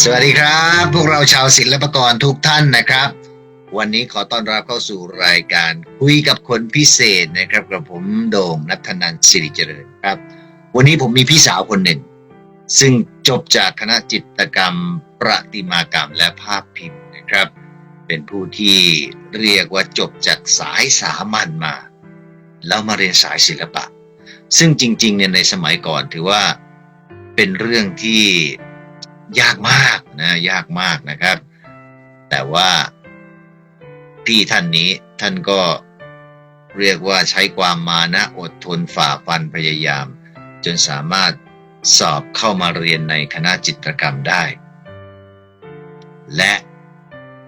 สวัสดีครับ พวกเราชาวศิลปกรทุกท่านนะครับ วันนี้ขอต้อนรับเข้าสู่รายการคุยกับคนพิเศษนะครับกับผมโด่งนัทนันสิริเจริญครับ วันนี้ผมมีพี่สาวคนหนึ่ง ซึ่งจบจากคณะจิตรกรรม ประติมากรรมและภาพพิมพ์นะครับ เป็นผู้ที่เรียกว่าจบจากสายสามัญมา แล้วมาเรียนสายศิลปะ ซึ่งจริงๆเนี่ยในสมัยก่อนถือว่าเป็นเรื่องที่ ยากมากนะยากมากนะครับ แต่ว่าพี่ท่านนี้ท่านก็เรียกว่าใช้ความมานะอดทนฝ่าฟันพยายาม จนสามารถสอบเข้ามาเรียนในคณะจิตรกรรมได้ และ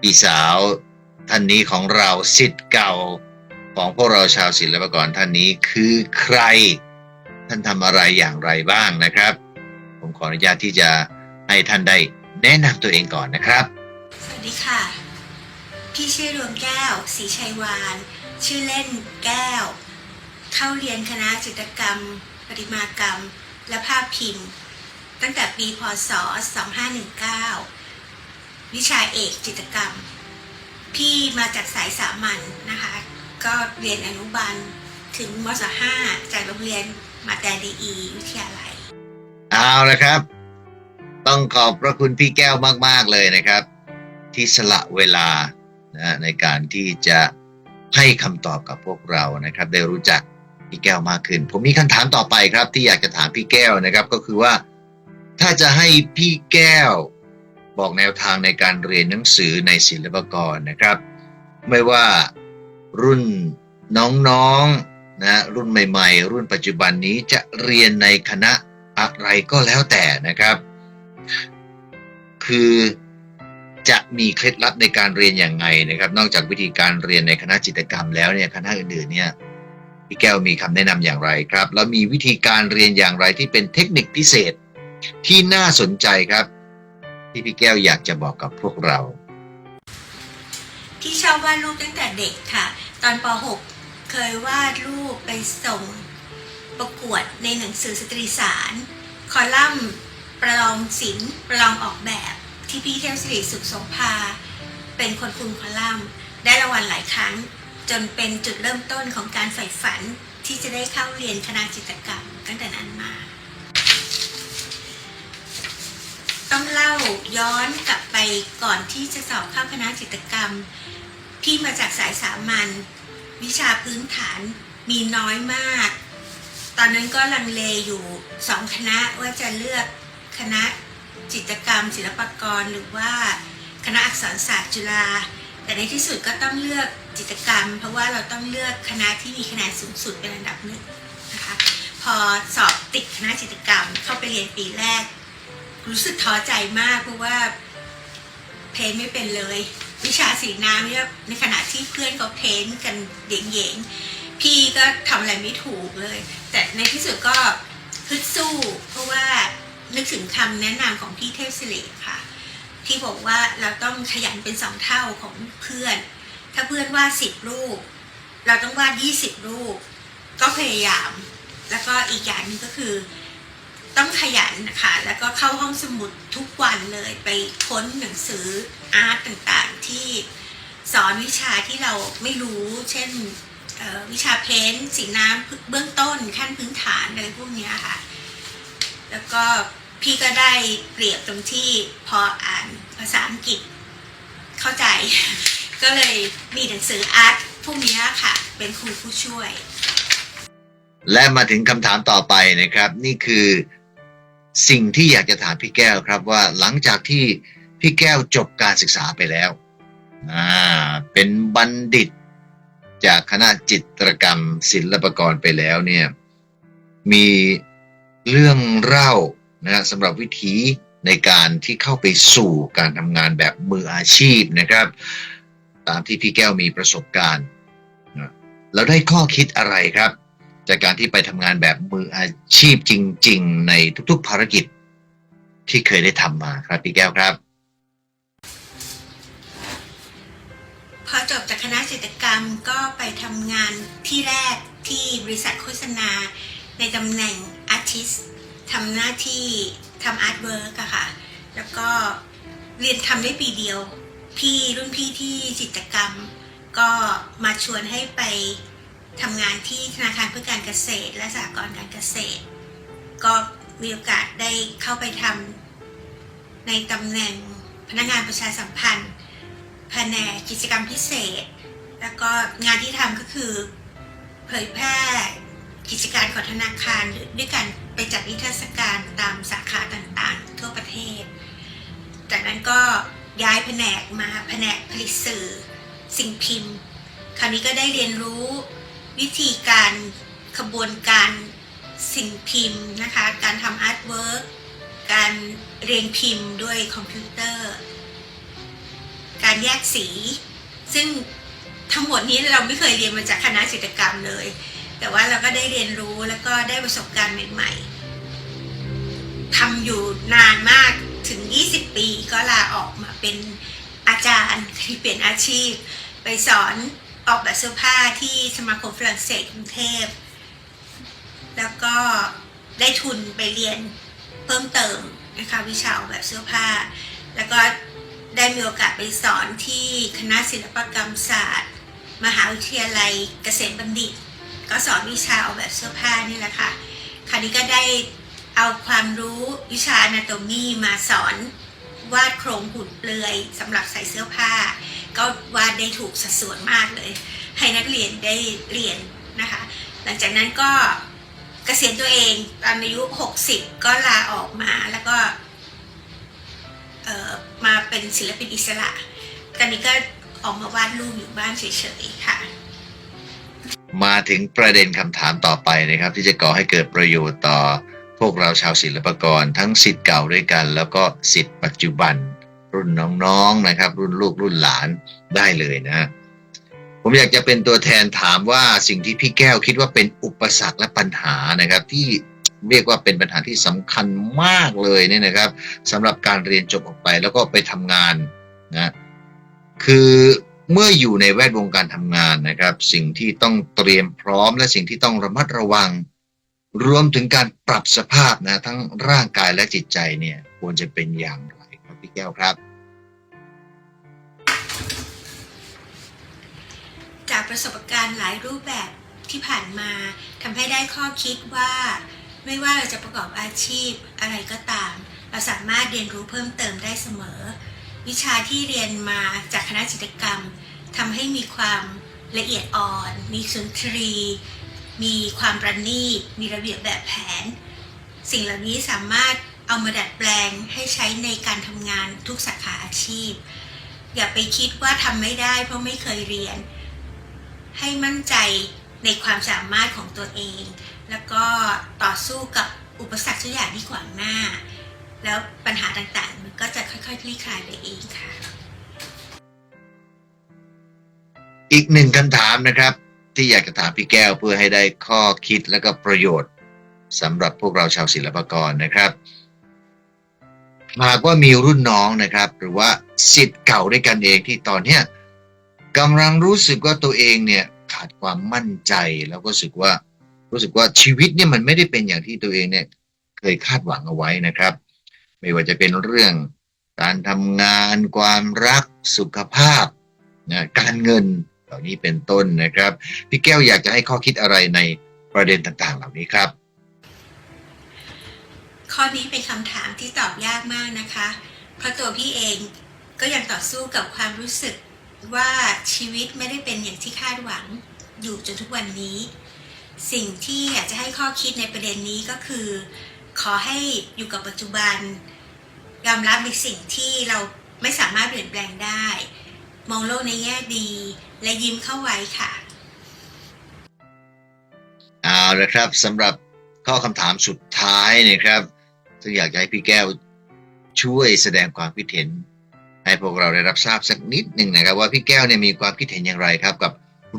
พี่สาวท่านนี้ของเราสิทธิ์เก่าของพวกเราชาวศิลปากรท่านนี้คือใคร ท่านทำอะไรอย่างไรบ้างนะครับ ผมขออนุญาตที่จะ ให้ท่านได้แนะนำตัวเองก่อนนะครับ สวัสดีค่ะ พี่ชื่อดวงแก้วศรีชัยวาน ชื่อเล่นแก้ว เข้าเรียนคณะจิตรกรรม ประติมากรรม และภาพพิมพ์ ตั้งแต่ปีพศ 2519 วิชาเอกจิตรกรรม พี่มาจากสายสามัญนนะคะ ก็เรียนอนุบาลถึงมศ5จากโรงเรียนมาแต่ดีอีวิทยาลัย เอาละครับ ต้องขอบพระคุณพี่แก้วมาก ๆ เลยนะครับ ที่สละเวลานะในการที่จะให้คำตอบกับพวกเรานะครับ ได้รู้จักพี่แก้วมากขึ้น ผมมีคำถามต่อไปครับ ที่อยากจะถามพี่แก้วนะครับ ก็คือว่าถ้าจะให้พี่แก้วบอกแนวทางในการเรียนหนังสือในศิลปากรนะครับ ไม่ว่ารุ่นน้องๆนะรุ่นใหม่ ๆ รุ่นปัจจุบันนี้จะเรียนในคณะอะไรก็แล้วแต่นะครับ คือจะมีเคล็ดลับในการเรียนอย่างไงนะครับ นอกจากวิธีการเรียนในคณะจิตกรรมแล้วเนี่ยคณะอื่นๆเนี่ยพี่แก้วมีคำแนะนำอย่างไรครับ แล้วมีวิธีการเรียนอย่างไรที่เป็นเทคนิคพิเศษที่น่าสนใจครับ ที่พี่แก้วอยากจะบอกกับพวกเราที่ชอบวาดรูปตั้งแต่เด็กค่ะ ตอนป .6 เคยวาดรูปไปส่งประกวดในหนังสือสตรีสาร คอลัมน์ ประลองศิลป์ประลองออกแบบที่พี่เทพสิริสุขสงภาเป็นคนคุมคอลัมน์ได้รางวัลหลายครั้ง จนเป็นจุดเริ่มต้นของการใฝ่ฝันที่จะได้เข้าเรียนคณะจิตรกรรมตั้งแต่นั้นมา ต้องเล่าย้อนกลับไปก่อนที่จะสอบเข้าคณะจิตรกรรม พี่มาจากสายสามัญวิชาพื้นฐานมีน้อยมาก ตอนนั้นก็ลังเลอยู่สองคณะว่าจะเลือก คณะจิตรกรรม ศิลปากร หรือว่าคณะอักษรศาสตร์จุฬาแต่ในที่สุดก็ต้องเลือกจิตรกรรม เพราะว่าเราต้องเลือกคณะที่มีคะแนนสูงสุดเป็นอันดับหนึ่งนะคะพอสอบติดคณะจิตรกรรมเข้าไปเรียนปีแรก รู้สึกท้อใจมากเพราะว่าเพ้นไม่เป็นเลย วิชาสีน้ำเนี่ยในขณะที่เพื่อนเขาเพ้นกันเย่งๆพี่ก็ทำอะไรไม่ถูกเลย แต่ในที่สุดก็ฮึดสู้ เพราะว่า นึกถึงคำแนะนำของพี่เทพศิริค่ะ ที่บอกว่าเราต้องขยันเป็นสองเท่าของเพื่อน ถ้าเพื่อนวาดสิบรูป เราต้องวาดยี่สิบรูป ก็พยายาม แล้วก็อีกอย่างนึงก็คือ ต้องขยันนะคะแล้วก็เข้าห้องสมุดทุกวันเลยไปค้นหนังสืออาร์ตต่างๆที่สอนวิชาที่เราไม่รู้ เช่นวิชาเพ้นท์สีน้ำเบื้องต้นขั้นพื้นฐานอะไรพวกนี้ค่ะ แล้วก็ พี่ก็ได้เปรียบตรงที่พออ่านภาษาอังกฤษเข้าใจ ก็เลยมีหนังสืออาร์ตพวกนี้ค่ะ เป็นครูผู้ช่วย และมาถึงคำถามต่อไปนะครับ นี่คือสิ่งที่อยากจะถามพี่แก้วครับว่าหลังจากที่พี่แก้วจบการศึกษาไปแล้วอ่าเป็นบัณฑิต จากคณะจิตรกรรมศิลปกรไปแล้วเนี่ย มีเรื่องเล่า นะสำหรับวิธีในการที่เข้าไปสู่การทำงานแบบมืออาชีพนะครับ ตามที่พี่แก้วมีประสบการณ์แล้วได้ข้อคิดอะไรครับ จากการที่ไปทำงานแบบมืออาชีพจริง ๆ ในทุกๆภารกิจที่เคยได้ทำมาครับพี่แก้วครับพอจบจากคณะจิตรกรรมก็ไปทำงานที่แรกที่บริษัทโฆษณาในตำแหน่งอาร์ติส ทำหน้าที่ทำอาร์ตเวิร์กอะค่ะ แล้วก็เรียนทำได้ปีเดียว พี่รุ่นพี่ที่จิตกรรม ก็มาชวนให้ไปทำงานที่ธนาคารเพื่อการเกษตร และสหกรณ์การเกษตร ก็มีโอกาสได้เข้าไปทำในตำแหน่งพนักงานประชาสัมพันธ์แผนกกิจกรรมพิเศษ แล้วก็งานที่ทำก็คือ เผยแพร่กิจการของธนาคารด้วยการ ไปจัดนิทรรศการตามสาขาต่างๆ ทั่วประเทศ จากนั้นก็ย้ายแผนกมาแผนกผลิตสื่อ สิ่งพิมพ์ คราวนี้ก็ได้เรียนรู้วิธีการขบวนการสิ่งพิมพ์นะคะ การทำอาร์ตเวิร์กการเรียงพิมพ์ด้วยคอมพิวเตอร์ การแยกสี ซึ่งทั้งหมดนี้เราไม่เคยเรียนมาจากคณะจิตรกรรมเลย แต่ว่าเราก็ได้เรียนรู้แล้วก็ได้ประสบการณ์ใหม่ๆทำอยู่นานมากถึง 20 ปีก็ลาออกมาเป็นอาจารย์ที่เปลี่ยนอาชีพ ไปสอนออกแบบเสื้อผ้าที่สมาคมฝรั่งเศสกรุงเทพ แล้วก็ได้ทุนไปเรียนเพิ่มเติมนะคะวิชาออกแบบเสื้อผ้า แล้วก็ได้มีโอกาสไปสอนที่คณะศิลปกรรมศาสตร์ มหาวิทยาลัยเกษตรบัณฑิต ก็สอนวิชาออกแบบเสื้อผ้านี่แหละค่ะ คราวนี้ก็ได้เอาความรู้วิชา anatomy มาสอนวาดโครงหุ่นเปลือยสำหรับใส่เสื้อผ้า ก็วาดได้ถูกสัดส่วนมากเลย ให้นักเรียนได้เรียนนะคะ หลังจากนั้นก็เกษียณตัวเองตอนอายุ 60 ก็ลาออกมาแล้วก็มาเป็นศิลปินอิสระ ตอนนี้ก็ออกมาวาดรูปอยู่บ้านเฉยๆค่ะ มาถึงประเด็นคำถามต่อไปนะครับ ที่จะก่อให้เกิดประโยชน์ต่อพวกเราชาวศิลปากร ทั้งสิทธิ์เก่าด้วยกัน แล้วก็สิทธิ์ปัจจุบัน รุ่นน้องๆนะครับ รุ่นลูกรุ่นหลานได้เลยนะ ผมอยากจะเป็นตัวแทนถามว่าสิ่งที่พี่แก้วคิดว่าเป็นอุปสรรคและปัญหานะครับ ที่เรียกว่าเป็นปัญหาที่สำคัญมากเลยเนี่ยนะครับสำหรับการเรียนจบออกไปแล้วก็ไปทำงานนะคือ เมื่ออยู่ในแวดวงการทำงานนะครับ สิ่งที่ต้องเตรียมพร้อม และสิ่งที่ต้องระมัดระวัง รวมถึงการปรับสภาพนะทั้งร่างกายและจิตใจเนี่ยควรจะเป็นอย่างไรครับพี่แก้วครับ จากประสบการณ์หลายรูปแบบที่ผ่านมาทำให้ได้ข้อคิดว่า ไม่ว่าเราจะประกอบอาชีพอะไรก็ตาม เราสามารถเรียนรู้เพิ่มเติมได้เสมอ วิชาที่เรียนมาจากคณะจิตกรรมทำให้มีความละเอียดอ่อน มีสุนทรี มีความประณีต มีระเบียบแบบแผน สิ่งเหล่านี้สามารถเอามาดัดแปลงให้ใช้ในการทำงานทุกสาขาอาชีพ อย่าไปคิดว่าทำไม่ได้เพราะไม่เคยเรียน ให้มั่นใจในความสามารถของตัวเอง แล้วก็ต่อสู้กับอุปสรรคทุกอย่างที่ขวางหน้า แล้วปัญหาต่างๆ ค่อยๆคลี่คลายไปเองค่ะ อีกหนึ่งคำถามนะครับ ที่อยากจะถามพี่แก้วเพื่อให้ได้ข้อคิดและก็ประโยชน์สำหรับพวกเราชาวศิลปากรนะครับหากว่ามีรุ่นน้องนะครับ หรือว่าสิทธิ์เก่าด้วยกันเองที่ตอนเนี้ยกำลังรู้สึกว่าตัวเองเนี่ยขาดความมั่นใจแล้วก็รู้สึกว่ารู้สึกว่าชีวิตเนี่ยมันไม่ได้เป็นอย่างที่ตัวเองเนี่ยเคยคาดหวังเอาไว้นะครับ ไม่ว่าจะเป็นเรื่อง การทำงานความรักสุขภาพนะการเงินเหล่านี้เป็นต้นนะครับ พี่แก้วอยากจะให้ข้อคิดอะไรในประเด็นต่างๆ เหล่านี้ครับ ข้อนี้เป็นคำถามที่ตอบยากมากนะคะ เพราะตัวพี่เองก็ยังต่อสู้กับความรู้สึกว่าชีวิตไม่ได้เป็นอย่างที่คาดหวังอยู่จนทุกวันนี้ สิ่งที่อยากจะให้ข้อคิดในประเด็นนี้ก็คือ ขอให้อยู่กับปัจจุบัน ยอมรับในสิ่งที่เราไม่สามารถเปลี่ยนแปลงได้ มองโลกในแง่ดี และยิ้มเข้าไว้ค่ะ เอาละครับสำหรับข้อคำถามสุดท้ายนะครับซึ่งอยากให้พี่แก้วช่วยแสดงความคิดเห็น ให้พวกเราได้รับทราบสักนิดหนึ่งนะครับ ว่าพี่แก้วเนี่ยมีความคิดเห็นอย่างไรครับ กับ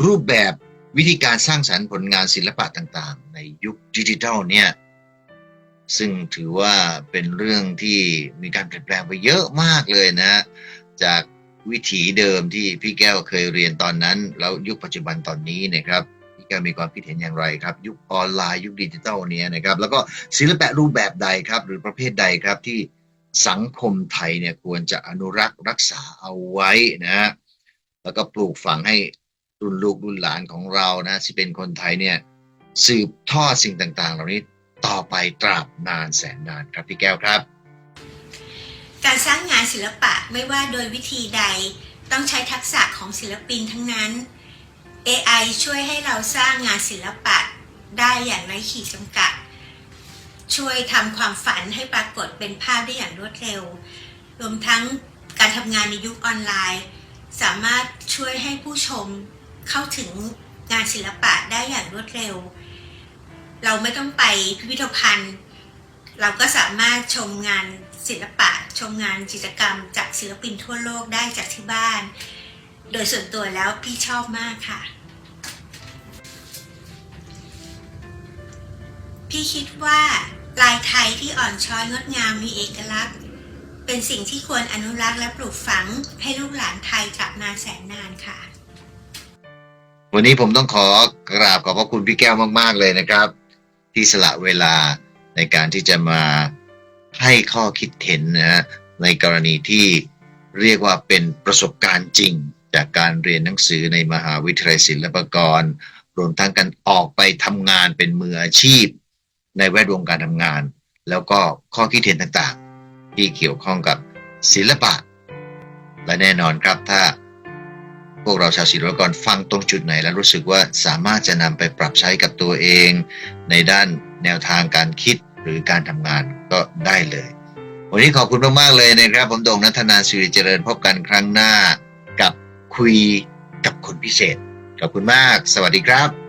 รูปแบบวิธีการสร้างสรรค์ผลงานศิลปะต่างๆ ในยุคดิจิทัลเนี่ย ซึ่งถือว่าเป็นเรื่องที่มีการเปลี่ยนแปลงไปเยอะมากเลยนะ จากวิถีเดิมที่พี่แก้วเคยเรียนตอนนั้น แล้วยุคปัจจุบันตอนนี้นะครับพี่แก้วมีความคิดเห็นอย่างไรครับ ยุคออนไลน์ยุคดิจิทัลเนี้ยนะครับ แล้วก็ศิลปะรูปแบบใดครับ หรือประเภทใดครับที่สังคมไทยเนี่ยควรจะอนุรักษ์รักษาเอาไว้นะฮะแล้วก็ปลูกฝังให้รุ่นลูกรุ่นหลานของเรานะที่เป็นคนไทยเนี่ยสืบทอดสิ่งต่าง ๆ เหล่านี้ ต่อไปตราบนานแสนนานครับพี่แก้วครับ การสร้างงานศิลปะไม่ว่าโดยวิธีใดต้องใช้ทักษะของศิลปินทั้งนั้น AI ช่วยให้เราสร้างงานศิลปะได้อย่างไร้ขีดจำกัด ช่วยทำความฝันให้ปรากฏเป็นภาพได้อย่างรวดเร็ว รวมทั้งการทำงานในยุคออนไลน์ สามารถช่วยให้ผู้ชมเข้าถึงงานศิลปะได้อย่างรวดเร็ว เราไม่ต้องไปพิพิธภัณฑ์ เราก็สามารถชมงานศิลปะ ชมงานจิตรกรรม จากศิลปินทั่วโลกได้จากที่บ้าน โดยส่วนตัวแล้วพี่ชอบมากค่ะ พี่คิดว่าลายไทยที่อ่อนช้อยงดงามมีเอกลักษณ์ เป็นสิ่งที่ควรอนุรักษ์และปลูกฝังให้ลูกหลานไทยกลับนานแสนนานค่ะวันนี้ผมต้องขอกราบขอบพระคุณพี่แก้วมาก ๆ เลยนะครับ ที่สละเวลาในการที่จะมาให้ข้อคิดเห็นนะฮะในกรณีที่เรียกว่าเป็นประสบการณ์จริง จากการเรียนหนังสือในมหาวิทยาลัยศิลปากร รวมทั้งการออกไปทำงานเป็นมืออาชีพ ในแวดวงการทำงาน แล้วก็ข้อคิดเห็นต่างๆ ที่เกี่ยวข้องกับศิลปะ และแน่นอนครับถ้า พวกเราชาวศิลปกรฟังตรงจุดไหนแล้วรู้สึกว่าสามารถจะนำไปปรับใช้กับตัวเอง ในด้านแนวทางการคิดหรือการทำงานก็ได้เลย วันนี้ขอบคุณมากๆเลยนะครับ ผมโด่งนัทนานสิริเจริญพบกันครั้งหน้ากับคุยกับคนพิเศษ ขอบคุณมาก สวัสดีครับ